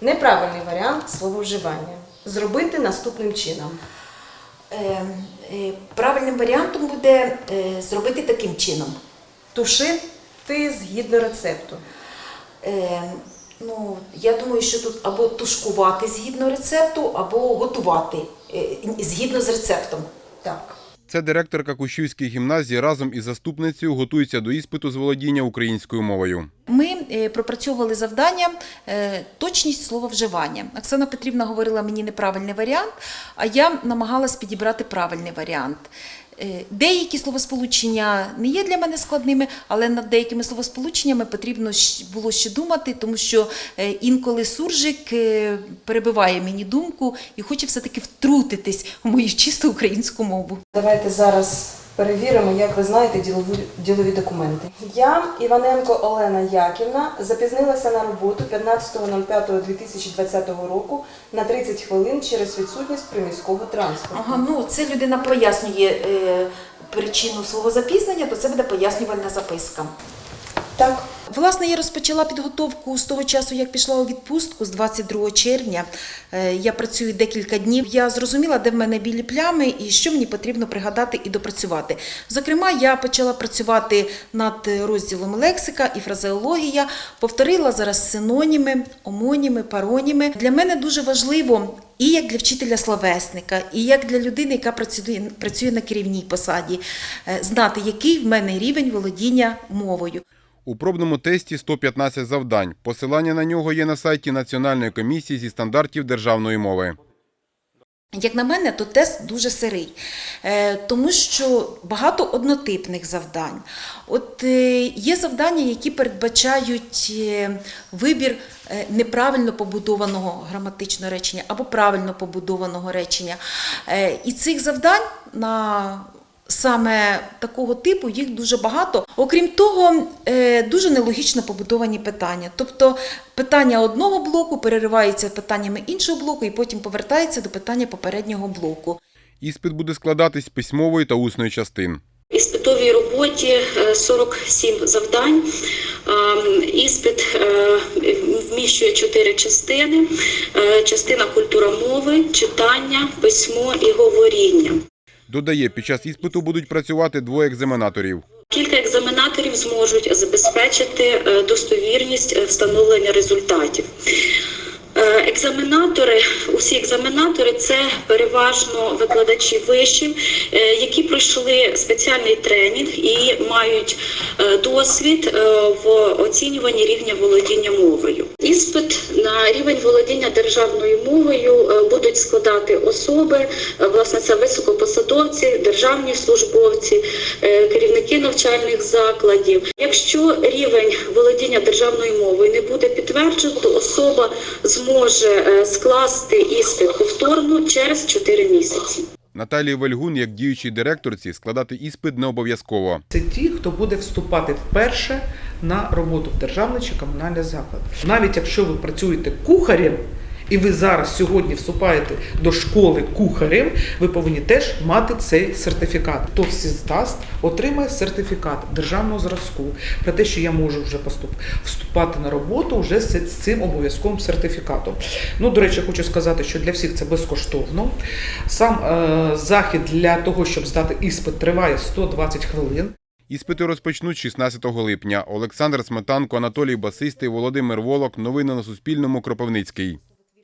Неправильний варіант слововживання. Зробити наступним чином. Е, е, Правильним варіантом буде е, зробити таким чином. Тушити згідно рецепту. Ну, я думаю, що тут або тушкувати згідно рецепту, або готувати згідно з рецептом. Так. Це директорка Кущівської гімназії разом із заступницею готується до іспиту з володіння українською мовою. Ми е, пропрацьовували завдання точність точність слововживання. Оксана Петрівна говорила мені неправильний варіант, а я намагалась підібрати правильний варіант. Е, Деякі словосполучення не є для мене складними, але над деякими словосполученнями потрібно було ще думати, тому що е, інколи суржик е, перебиває мені думку і хоче все-таки втрутитись у мою чисту українську мову. Давайте зараз перевіримо, як ви знаєте ділові, ділові документи. Я, Іваненко Олена Яківна, запізнилася на роботу 15.05.2020 року на 30 хвилин через відсутність приміського транспорту. Ага, ну це людина пояснює е, причину свого запізнення, то це буде пояснювальна записка. Так. Власне, я розпочала підготовку з того часу, як пішла у відпустку з 22 червня. Е, Я працюю декілька днів. Я зрозуміла, де в мене білі плями і що мені потрібно пригадати і допрацювати. Зокрема, я почала працювати над розділом лексика і фразеологія, повторила зараз синоніми, омоніми, пароніми. Для мене дуже важливо. І як для вчителя словесника, і як для людини, яка працює, працює на керівній посаді, е, знати, який в мене рівень володіння мовою. У пробному тесті 115 завдань. Посилання на нього є на сайті Національної комісії зі стандартів державної мови. Як на мене, то тест дуже сирий, Е, тому що багато однотипних завдань. От е, є завдання, які передбачають е, вибір неправильно побудованого граматичного речення або правильно побудованого речення. І цих завдань на Саме такого типу їх дуже багато. Окрім того, е, дуже нелогічно побудовані питання. Тобто питання одного блоку переривається питаннями іншого блоку і потім повертається до питання попереднього блоку. Іспит буде складатись з письмової та усної частин. Іспитовій роботі е, 47 завдань. Ем, Іспит е, вміщує чотири частини: Е, частина культура мови, читання, письмо і говоріння. Додає, під час іспиту будуть працювати двоє екзаменаторів. Кілька екзаменаторів зможуть забезпечити е, достовірність е, встановлення результатів. Е, Екзаменатори, усі екзаменатори це переважно викладачі вишів, е, які пройшли спеціальний тренінг і мають е, досвід в оцінюванні рівня володіння мовою. Іспит на рівень володіння державною мовою будуть складати особи, власне, це високопосадовці, державні службовці, керівники навчальних закладів. Якщо рівень володіння державною мовою не буде підтверджено, то особа зможе е, скласти іспит повторно через 4 місяці. Наталії Вельгун, як діючій директорці, складати іспит не обов'язково. Це ті, хто буде вступати вперше на роботу в державний чи комунальний заклад. Навіть якщо ви працюєте кухарем, і ви зараз сьогодні вступаєте до школи кухарем, ви повинні теж мати цей сертифікат. Хто всі здасть, отримає сертифікат державного зразку про те, що я можу вже вступати на роботу вже з цим обов'язковим сертифікатом. Ну, до речі, хочу сказати, що для всіх це безкоштовно. Сам е, захід для того, щоб здати іспит, триває 120 хвилин. Іспити розпочнуть 16 липня. Олександр Сметанко, Анатолій Басистий, Володимир Волок. Новини на Суспільному. Кропивницький.